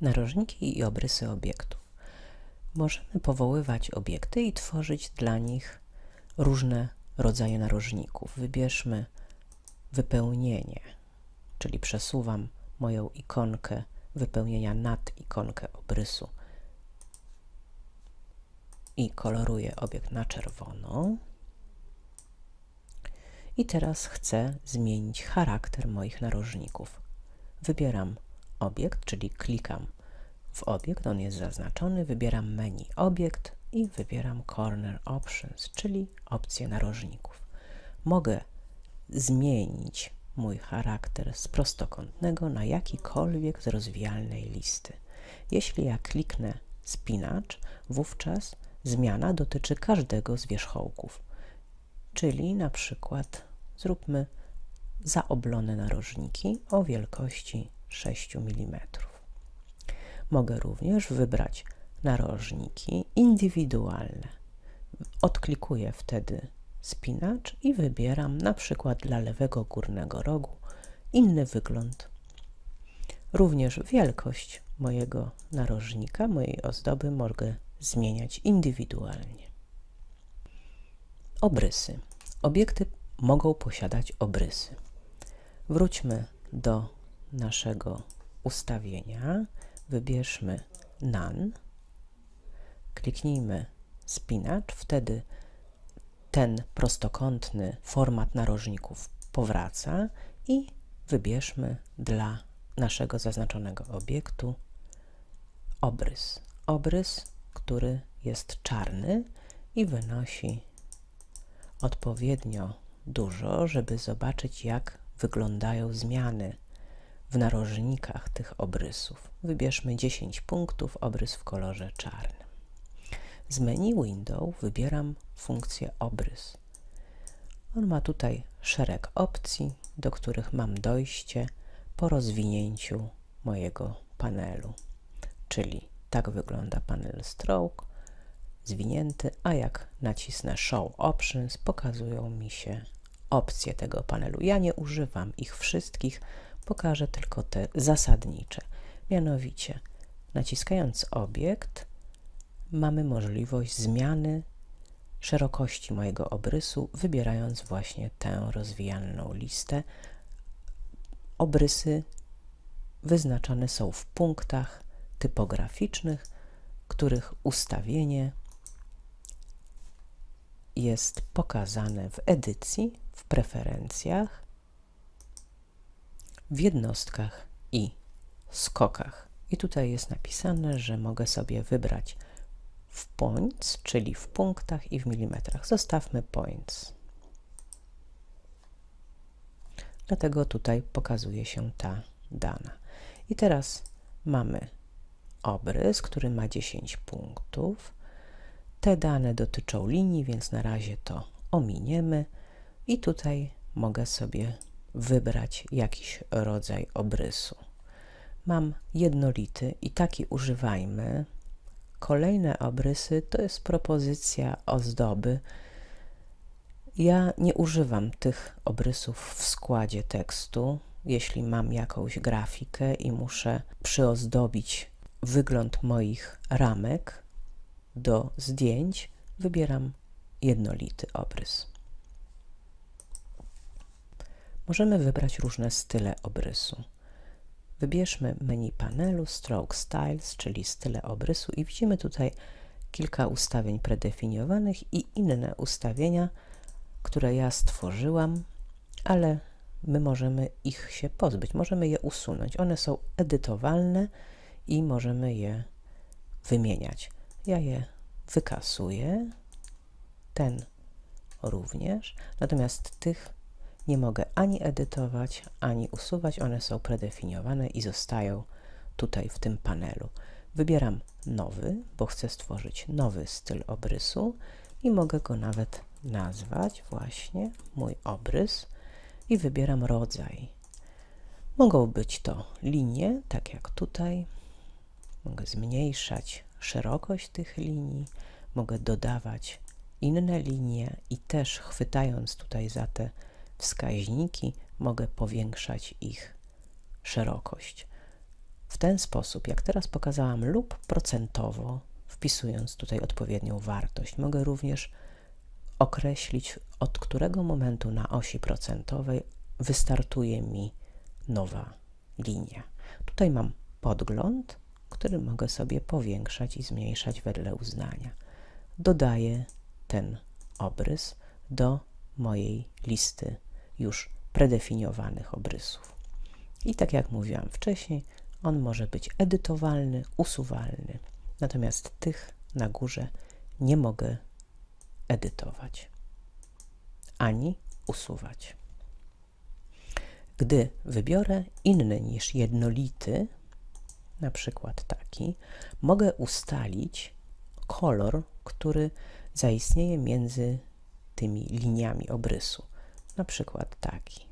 Narożniki i obrysy obiektów. Możemy powoływać obiekty i tworzyć dla nich różne rodzaje narożników. Wybierzmy wypełnienie, czyli przesuwam moją ikonkę wypełnienia nad ikonkę obrysu i koloruję obiekt na czerwono. I teraz chcę zmienić charakter moich narożników. Wybieram obiekt, czyli klikam w obiekt, on jest zaznaczony, wybieram menu obiekt i wybieram Corner Options, czyli opcję narożników. Mogę zmienić mój charakter z prostokątnego na jakikolwiek z rozwijalnej listy. Jeśli ja kliknę spinacz, wówczas zmiana dotyczy każdego z wierzchołków. Czyli na przykład zróbmy zaoblone narożniki o wielkości 6 mm. Mogę również wybrać narożniki indywidualne. Odklikuję wtedy spinacz i wybieram na przykład dla lewego górnego rogu inny wygląd. Również wielkość mojego narożnika, mojej ozdoby mogę zmieniać indywidualnie. Obrysy. Obiekty mogą posiadać obrysy. Wróćmy do naszego ustawienia. Wybierzmy None. Kliknijmy spinacz. Wtedy ten prostokątny format narożników powraca i wybierzmy dla naszego zaznaczonego obiektu obrys. Obrys, który jest czarny i wynosi odpowiednio dużo, żeby zobaczyć, jak wyglądają zmiany w narożnikach tych obrysów. Wybierzmy 10 punktów, obrys w kolorze czarnym. Z menu Window wybieram funkcję obrys. On ma tutaj szereg opcji, do których mam dojście po rozwinięciu mojego panelu. Czyli tak wygląda panel stroke, zwinięty, a jak nacisnę Show Options, pokazują mi się opcje tego panelu. Ja nie używam ich wszystkich, pokażę tylko te zasadnicze. Mianowicie, naciskając obiekt, mamy możliwość zmiany szerokości mojego obrysu, wybierając właśnie tę rozwijalną listę. Obrysy wyznaczane są w punktach typograficznych, których ustawienie jest pokazane w edycji, w preferencjach, w jednostkach i skokach. I tutaj jest napisane, że mogę sobie wybrać w points, czyli w punktach i w milimetrach. Zostawmy points. Dlatego tutaj pokazuje się ta dana. I teraz mamy obrys, który ma 10 punktów. Te dane dotyczą linii, więc na razie to ominiemy. I tutaj mogę sobie wybrać jakiś rodzaj obrysu. Mam jednolity i taki używajmy. Kolejne obrysy to jest propozycja ozdoby. Ja nie używam tych obrysów w składzie tekstu. Jeśli mam jakąś grafikę i muszę przyozdobić wygląd moich ramek do zdjęć, wybieram jednolity obrys. Możemy wybrać różne style obrysu. Wybierzmy menu panelu Stroke Styles, czyli style obrysu i widzimy tutaj kilka ustawień predefiniowanych i inne ustawienia, które ja stworzyłam, ale my możemy ich się pozbyć, możemy je usunąć. One są edytowalne i możemy je wymieniać. Ja je wykasuję, ten również, natomiast tych nie mogę ani edytować, ani usuwać, one są predefiniowane i zostają tutaj w tym panelu. Wybieram nowy, bo chcę stworzyć nowy styl obrysu i mogę go nawet nazwać właśnie mój obrys i wybieram rodzaj. Mogą być to linie, tak jak tutaj. Mogę zmniejszać szerokość tych linii, mogę dodawać inne linie i też chwytając tutaj za te wskaźniki mogę powiększać ich szerokość. W ten sposób, jak teraz pokazałam, lub procentowo, wpisując tutaj odpowiednią wartość. Mogę również określić, od którego momentu na osi procentowej wystartuje mi nowa linia. Tutaj mam podgląd, który mogę sobie powiększać i zmniejszać wedle uznania. Dodaję ten obrys do mojej listy już predefiniowanych obrysów. I tak jak mówiłam wcześniej, on może być edytowalny, usuwalny. Natomiast tych na górze nie mogę edytować ani usuwać. Gdy wybiorę inny niż jednolity, na przykład taki, mogę ustalić kolor, który zaistnieje między tymi liniami obrysu. Na przykład taki.